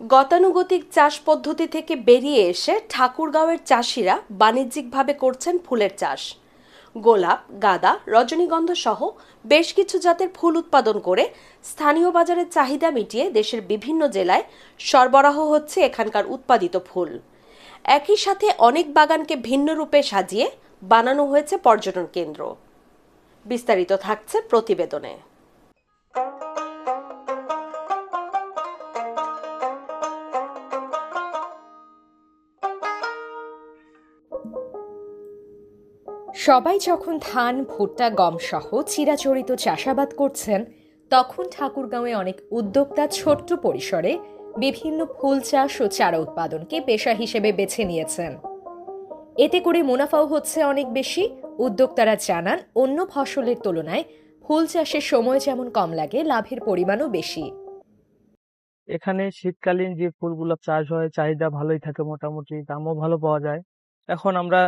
গতানুগতিক চাষ পদ্ধতি থেকে বেরিয়ে এসে ঠাকুরগাঁওয়ের চাষিরা বাণিজ্যিকভাবে করছেন ফুলের চাষ। গোলাপ, গাঁদা, রজনীগন্ধা সহ বেশ কিছু জাতের ফুল উৎপাদন করে স্থানীয় বাজারের চাহিদা মিটিয়ে দেশের বিভিন্ন জেলায় সরবরাহ হচ্ছে এখানকার উৎপাদিত ফুল। একই সাথে অনেক বাগানকে ভিন্ন রূপে সাজিয়ে বানানো হয়েছে পর্যটন কেন্দ্র। বিস্তারিত থাকছে প্রতিবেদনে। সবাই যখন ধান, ভুট্টা, গম সহ চিরাচরিত চাষাবাদ করছেন, তখন ঠাকুরগাঁওয়ে অনেক উদ্যোক্তা ছোট্ট পরিসরে বিভিন্ন ফুল চাষ ও চারা উৎপাদনকে পেশা হিসেবে বেছে নিয়েছেন। এতে করে মুনাফাও হচ্ছে অনেক বেশি। উদ্যোক্তারা জানান, অন্য ফসলের তুলনায় ফুল চাষের সময় যেমন কম লাগে, লাভের পরিমাণও বেশি। এখানে শীতকালীন যে ফুলগুলো চাষ হয়, চাহিদা ভালোই থাকে মোটামুটি, দামও ভালো পাওয়া যায়। এখন আমরা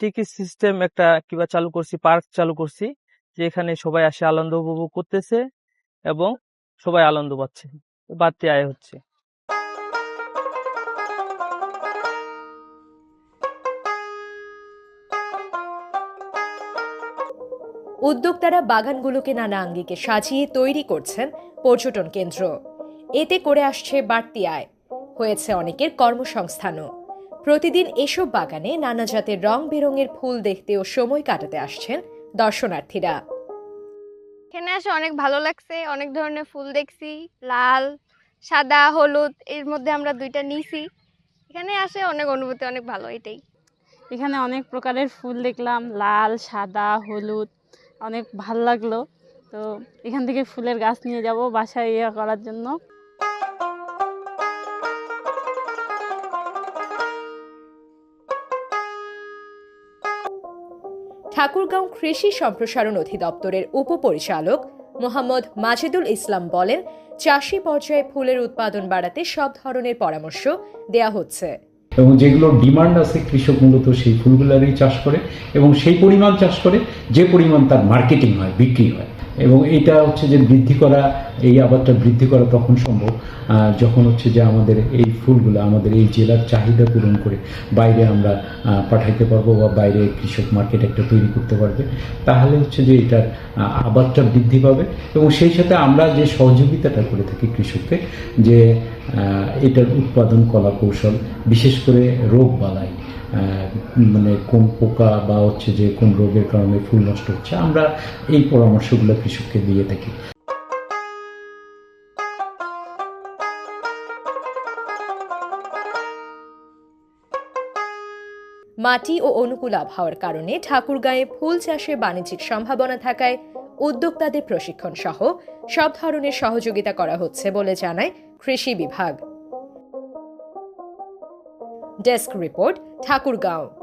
টিকিট সিস্টেম একটা কিবা চালু করছি পার্ক চালু করছি যে এখানে সবাই আসে আনন্দ উপভোগ করতেছে এবং সবাই আনন্দ পাচ্ছে, বাড়তি আয় হচ্ছে। উদ্যোক্তারা বাগানগুলোকে নানা আঙ্গিকে সাজিয়ে তৈরি করছেন পর্যটন কেন্দ্র। এতে করে আসছে বাড়তি আয়। হয়েছে অনেকের কর্মসংস্থানও। প্রতিদিন এসব বাগানে নানা জাতের রং বেরঙের ফুল দেখতে ও সময় কাটাতে আসছেন দর্শনার্থীরা। এখানে আসে অনেক ভালো লাগছে অনেক ধরনের ফুল দেখছি লাল সাদা হলুদ এর মধ্যে আমরা দুইটা নিছি। এখানে আসে অনেক অনুভূতি অনেক ভালো এটাই। এখানে অনেক প্রকারের ফুল দেখলাম লাল সাদা হলুদ অনেক ভালো লাগল। তো এখান থেকে ফুলের গাছ নিয়ে যাব বাসায় ইয়ে করার জন্য। ঠাকুরগাঁও কৃষি সম্প্রসারণ অধিদপ্তরের উপপরিচালক মোহাম্মদ মাজেদুল ইসলাম বলেন, চাষি পর্যায়ে ফুলের উৎপাদন বাড়াতে সব ধরনের পরামর্শ দেয়া হচ্ছে। এবং যেগুলো ডিমান্ড আছে, কৃষক মূলত সেই ফুলগুলারই চাষ করে এবং সেই পরিমাণ চাষ করে যে পরিমাণ তার মার্কেটিং হয়, বিক্রি হয়। এবং এইটা হচ্ছে যে বৃদ্ধি করা, এই আবাদটা বৃদ্ধি করা তখন সম্ভব। যখন হচ্ছে যে আমাদের এই ফুলগুলো, আমাদের এই জেলার চাহিদা পূরণ করে বাইরে আমরা পাঠাইতে পারব বা বাইরে কৃষক মার্কেট একটা তৈরি করতে পারবে, তাহলে হচ্ছে যে এটার আবাদটা বৃদ্ধি পাবে। এবং সেই সাথে আমরা যে সহযোগিতাটা করে থাকি কৃষককে, যে এটার উৎপাদন কলা কৌশল বিশেষ করে রোগ বালাই মানে কোন পোকা বা হচ্ছে যে কোন রোগের কারণে ফুল নষ্ট হচ্ছে, আমরা এই পরামর্শগুলো কৃষককে দিয়ে থাকি। মাটি ও অনুকূল আবহাওয়ার কারণে ঠাকুরগাঁয়ে ফুল চাষে বাণিজ্যিক সম্ভাবনা থাকায় উদ্যোক্তাদের প্রশিক্ষণ সহ সব ধরনের সহযোগিতা করা হচ্ছে বলে জানায় কৃষি বিভাগ। Desk report, Thakurgaon.